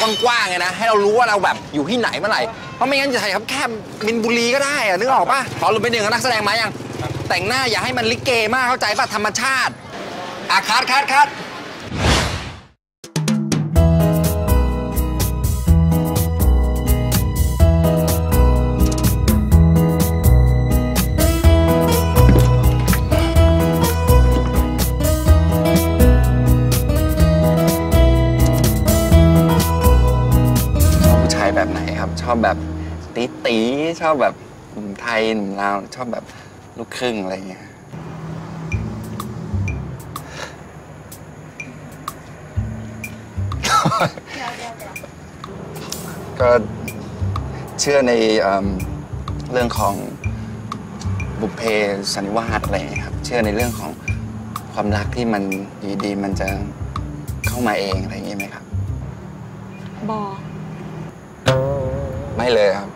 กว้างๆไงนะ ให้เรารู้ว่าเราแบบอยู่ที่ไหนเมื่อไหร่ เพราะไม่งั้นจะถ่ายครับแค่มินบุรีก็ได้อะนึกออกปะขอรู้ไปหนึ่งนักแสดงมายัง แต่งหน้าอย่าให้มันลิเกมากเข้าใจปะธรรมชาติอะคัดคัดคัด แบบไหนครับ ชอบแบบตีตีๆชอบแบบหนุ่มไทยหนุ่มลาวชอบแบบลูกครึ่งอะไรเงี้ยก็เชื่อในเอิ่มเรื่องของบุพเพสันนิวาสอะไรเงี้ยครับ เชื่อในเรื่องของความรักที่มันอยู่ดีๆ มันจะเข้ามาเองอะไรอย่างงี้ไหมครับบอ ไม่เลยครับ